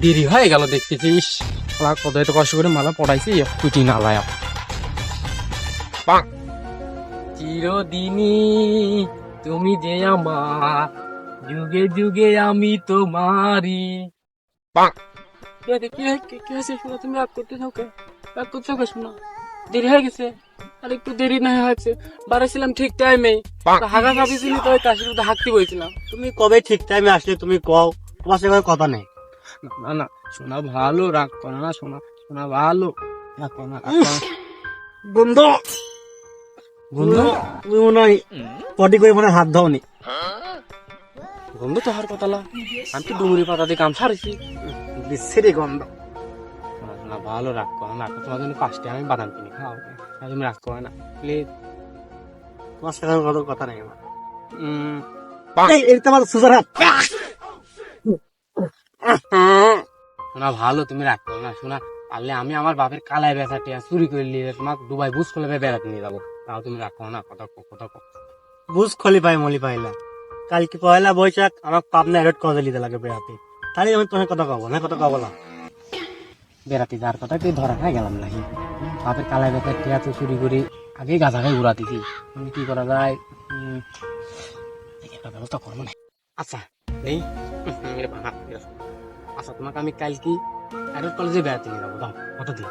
দেরি হয়ে গেল দেখতেছিস শালা কত এত কষ্ট করে মালা পড়াইছি কুটি না লায়া। চিরদিনই তুমি যে আমার যুগে যুগে আমি তোমারই। কি হয়েছে হয়ে- শোনা তুমি রাগ করতে থাকো রাগ করতে থাকো শোনা দেরি হয়ে গেছে আর একটু দেরি না হয়েছে। বাড়াইছিলাম ঠিক টাইমে হাগা ভাবিছিলি তো কাশির মধ্যে হাঁকতে বইছিলাম তুমি কবে ঠিক টাইমে আসলে তুমি কও? তোমার সাথে কথা নেই। না না শোনা ভালো রাগ করো না শোনা শোনা ভালো। রাগ করো না না। বন্ধু! বন্ধু? তুমি মনে হয় পটি করে মনে হয় হাত ধাওনি। গন্ধ তো হার কথা লা। আমি তো ডুমুরি পাতা দিয়ে কাম সারিছি বিচ্ছিরি গন্ধ। শোনা শোনা ভালো রাগ করো না। তোমার জন্য পাঁচটি আমি বাদাম কিনে খাও। আর তুমি রাগ করো না প্লিজ তোমার সাথে কথা নেই আমার। এই, এটা আমার সুজার হাত। শোনা ভালো তুমি রাগ করো না শোনা। পারলে আমি আমার বাপের কালায় বেচা টিয়া চুরি করে নিয়ে তোমাকে দুবাই বুঝ করলে বেড়াতে নিয়ে যাব। তাও তুমি রাগ করো না কথা কও। বুঝ খলি পাই মলি পাইলা। কালকে পয়লা বৈশাখ আমার পাবনা এডট করে দিতে লাগে বেড়াতে। তাহলে আমি তোমার কথা কব না কথা কব না। বেড়াতে যাওয়ার কথা তুই ধরা খাই গেলাম নাকি? বাপের কালায় বেচা টিয়া তো চুরি করে আগেই গাছা খাই আমি কি করা যায়? একটা ব্যবস্থা করব না আচ্ছা এই ভাঙা, আচ্ছা তোমাকে আমি কালকে অ্যাডট কলেজে বেড়াতে নিয়ে যাব। দাও কত দিন?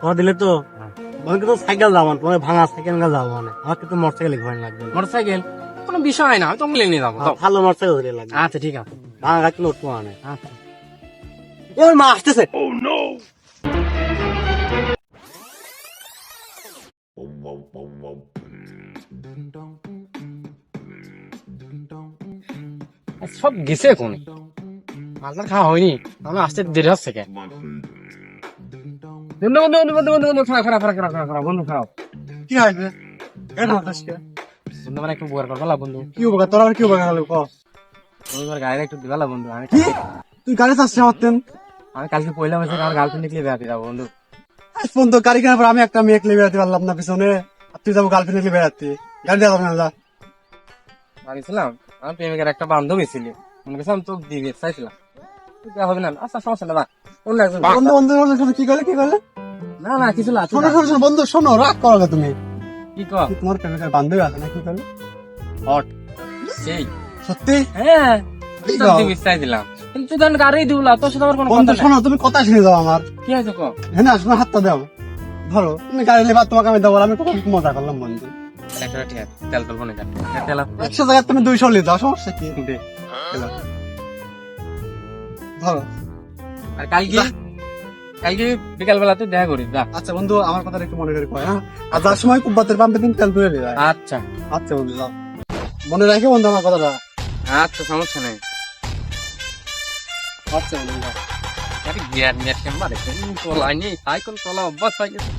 কথা দিলে তো? হ্যাঁ। তোমার কিন্তু সাইকেল যাব না তোমার ভাঙা সাইকেল না যাব মানে। আমার কিন্তু মোটর সাইকেল ঘোরা লাগবে। না। মোটর সাইকেল কোনো বিষয় না আমি তো নিয়ে যাব ভালো মোটর সাইকেল ধরে লাগবে। আচ্ছা ঠিক আছে। ভাঙা গাছ উঠবো মানে। আচ্ছা। এবার মা আসতেছে। আর সব গেছে কোন। মাছটা খাওয়া হয়নি আমি আসতে দেরি হচ্ছে কেন বন্ধু বন্ধু বন্ধু বন্ধু বন্ধু বন্ধু খারাপ খারাপ খারাপ খারাপ খারাপ খারাপ বন্ধু খারাপ। কি হয়েছে? কেন আসছে বন্ধু মানে একটু উপকার করবা বন্ধু। কি উপকার? তোর আবার কি উপকার হলো? ক। তুমি আমার গাড়িটা একটু দিবালা বন্ধু আমি তুই গাড়ি চাচ্ছে মারতেন আমি কালকে পয়লা মাসে আমার গার্লফ্রেন্ড নিয়ে বেড়াতে যাব বন্ধু। পর্যন্ত গাড়ি কেনার পর আমি একটা মেয়ে নিয়ে বেড়াতে পারলাম না পিছনে। তুই যাব গার্লফ্রেন্ড নিয়ে বেড়াতে। গাড়ি দেওয়া যাবে না যা। বাড়িছিলাম আমার প্রেমিকের একটা বান্ধবী ছিল। মনে করছিলাম তোকে দিবে চাইছিলাম। হবে না আচ্ছা সমস্যা না অন্য একজন। বন্ধু বন্ধু কি করলে কি করলে? না না কিছু না শোনো শোনো বন্ধু শোনো রাগ করো না তুমি। কি কর? কি তোমার প্রেমিকার বান্ধবী আছে না কি করলে? হট সেই। সত্যি? হ্যাঁ? দিবি চাইছিলাম। কিন্তু গাড়ি তোর সাথে আমার কোনো বন্ধু কথা শোনো তুমি কথা শুনে যাও আমার। কি হয়েছে কো? হ্যাঁ না শোনো হাতটা দাও। ধরো তুমি গাড়ি নেবা তোমাকে আমি দেবো আমি কখন মজা করলাম বন্ধু। তেল তেল বনে তেল একশো জায়গায় তুমি দুইশো নিয়ে যাও সমস্যা কি? এলো। ধরো। আর কালকে কালকে বিকাল বেলা দেখা করিস যা। আচ্ছা বন্ধু আমার কথা একটু মনে করে কয় হ্যাঁ? আর যার সময় কুব্বাতের পাম্পে দিন তেল তুলে আচ্ছা। আচ্ছা বন্ধু যাও। মনে রাখে বন্ধু আমার কথাটা। আচ্ছা সমস্যা নেই। আচ্ছা বন্ধু যাও। গিয়ার নেট কেমন চলাই নেই সাইকেল চলা অভ্যাস হয়ে গেছে।